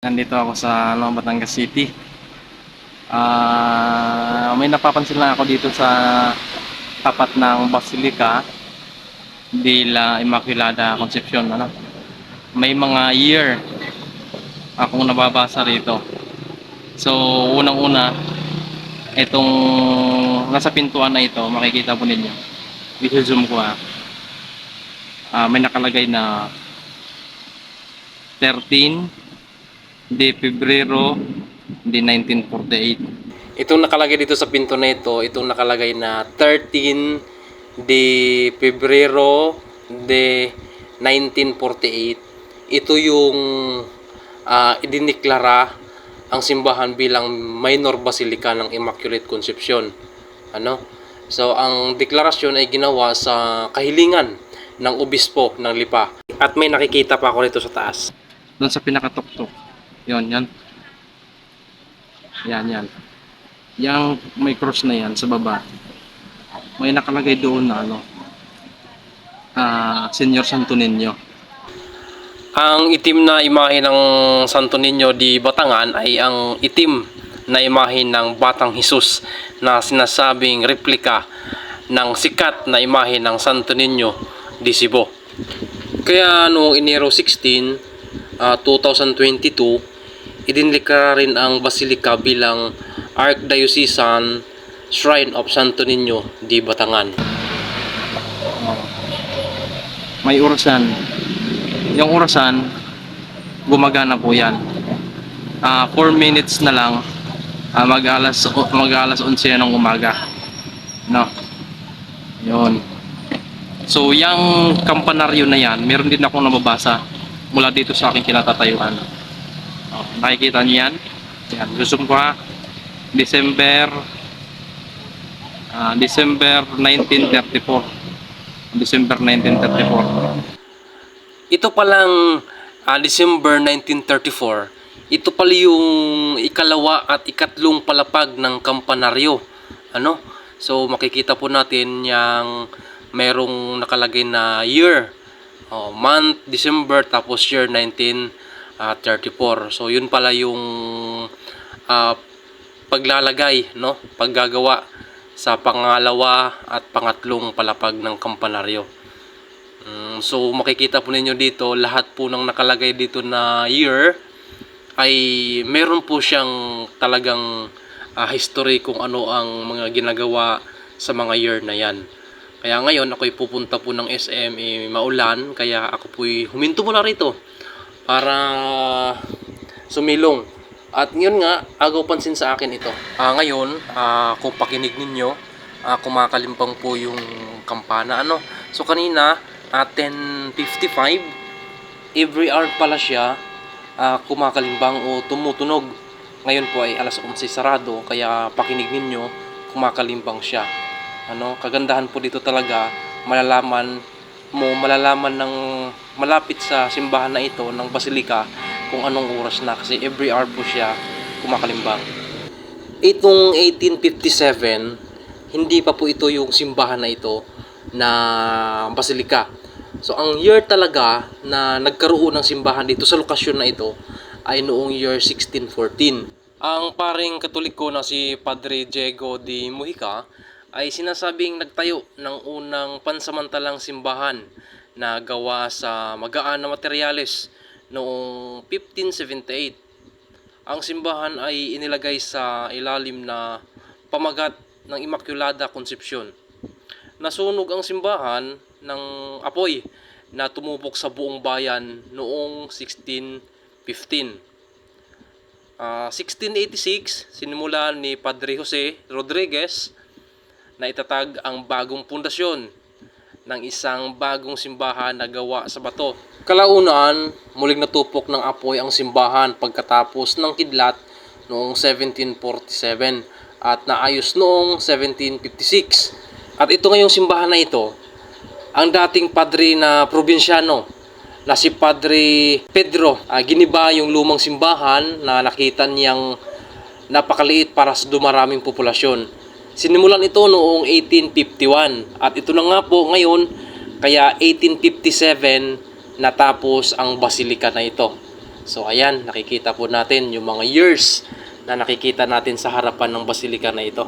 Nandito ako sa ano, Batangas City. Ah, may napapansin lang ako dito sa tapat ng Basilica de la Immaculada Concepcion ano. May mga year akong nababasa rito. So, unang-una itong nasa pintuan na ito, makikita po ninyo. I-zoom ko ah. Ah, may nakalagay na 13 de Pebrero de 1948. Itong nakalagay dito sa pinto na ito, itong nakalagay na 13 de Pebrero de 1948. Ito yung uh, idiniklara ang simbahan bilang minor basilica ng Immaculate Conception. Ano? So ang deklarasyon ay ginawa sa kahilingan ng obispo ng Lipa. At may nakikita pa ako rito sa taas. Doon sa pinakatuktok. Yon, yan. Yan, yan. Yang may cross na yan sa baba. May nakalagay doon na ano. Ah, Senyor Santo Niño. Ang itim na imahe ng Santo Niño di Batangan ay ang itim na imahe ng Batang Hesus na sinasabing replika ng sikat na imahe ng Santo Niño di Cebu. Kaya noong Enero 16, ah, 2022, idinlikara rin ang Basilica bilang Archdiocesan Shrine of Santo Niño di Batangan. May orasan. Yung orasan, gumagana po yan. Ah, 4 minutes na lang, ah, mag-alas, mag-alas 11 ng umaga. No? Yun. So, yung kampanaryo na yan, meron din akong nababasa mula dito sa aking kinatatayuan. Oh, nakikita niyo yan? Yan, zoom ko ha. December ah, December 1934. December 1934. Ito palang ah, December 1934, ito pala yung ikalawa at ikatlong palapag ng kampanaryo. Ano? So makikita po natin yung merong nakalagay na year. Oh, month, December, tapos year 1934. So yun pala yung ah, paglalagay, no? Paggagawa sa pangalawa at pangatlong palapag ng kampanaryo. Mm, so makikita po ninyo dito lahat po ng nakalagay dito na year ay meron po siyang talagang ah, history kung ano ang mga ginagawa sa mga year na yan. Kaya ngayon ako'y pupunta po ng SM eh, maulan kaya ako po'y huminto muna rito para sumilong. At yun nga, agaw pansin sa akin ito. Ah, ngayon, ah, kung pakinig ninyo, ah, kumakalimpang po yung kampana. Ano? So kanina, at 10.55, every hour pala siya ah, kumakalimbang o tumutunog. Ngayon po ay alas 11 sarado, kaya pakinig ninyo, kumakalimbang siya. Ano, kagandahan po dito talaga, malalaman mo, malalaman ng malapit sa simbahan na ito ng Basilica kung anong oras na kasi every hour po siya kumakalimbang. Itong 1857, hindi pa po ito yung simbahan na ito na Basilica. So ang year talaga na nagkaroon ng simbahan dito sa lokasyon na ito ay noong year 1614. Ang paring katoliko na si Padre Diego de Mujica ay sinasabing nagtayo ng unang pansamantalang simbahan na gawa sa magaan na materyales noong 1578. Ang simbahan ay inilagay sa ilalim na pamagat ng Immaculada Concepcion. Nasunog ang simbahan ng apoy na tumubok sa buong bayan noong 1615. Ah, 1686, sinimula ni Padre Jose Rodriguez na itatag ang bagong pundasyon ng isang bagong simbahan na gawa sa bato. Kalaunan, muling natupok ng apoy ang simbahan pagkatapos ng kidlat noong 1747 at naayos noong 1756. At ito ngayong simbahan na ito, ang dating padre na probinsyano na si Padre Pedro, ah, giniba yung lumang simbahan na nakita niyang napakaliit para sa dumaraming populasyon. Sinimulan ito noong 1851 at ito na nga po ngayon kaya 1857 natapos ang basilika na ito. So ayan, nakikita po natin yung mga years na nakikita natin sa harapan ng basilika na ito.